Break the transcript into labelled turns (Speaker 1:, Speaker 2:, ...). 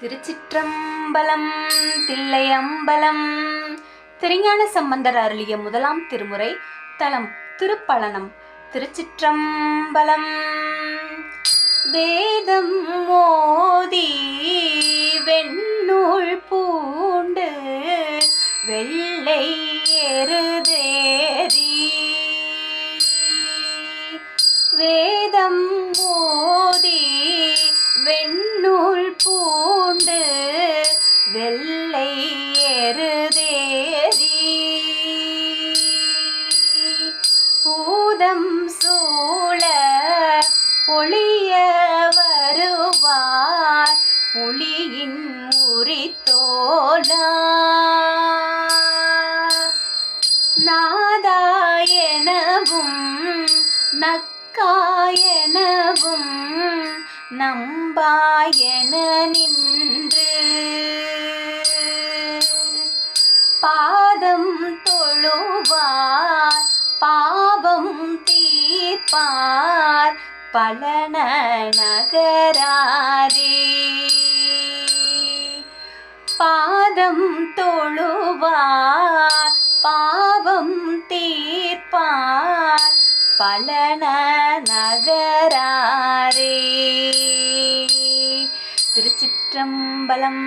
Speaker 1: திருச்சிற்றம்பலம் தில்லையம்பலம். திருஞான சம்பந்தர் அருளிய முதலாம் திருமுறை தலம் திருப்பலனம் திருச்சிற்றம்பலம். வேதம் மோதி வெண்ணூல் பூண்டு வெள்ளை எருதேரி வேதம் நூல் பூண்டு வெள்ளை எருதேறி பூதம் சூழ பொழிய வருவார் புலியின் உரித்தோலா நாதாயனவும் நக்காயனவும் நம்பாயன நின்று பாதம் தொழுவார் பாவம் தீர்ப்பார் பலன நகராரே பாதம் தொழுவார் பாவம் தீர்ப்பார் பலன நகரார் திருச்சிற்றம்பலம்.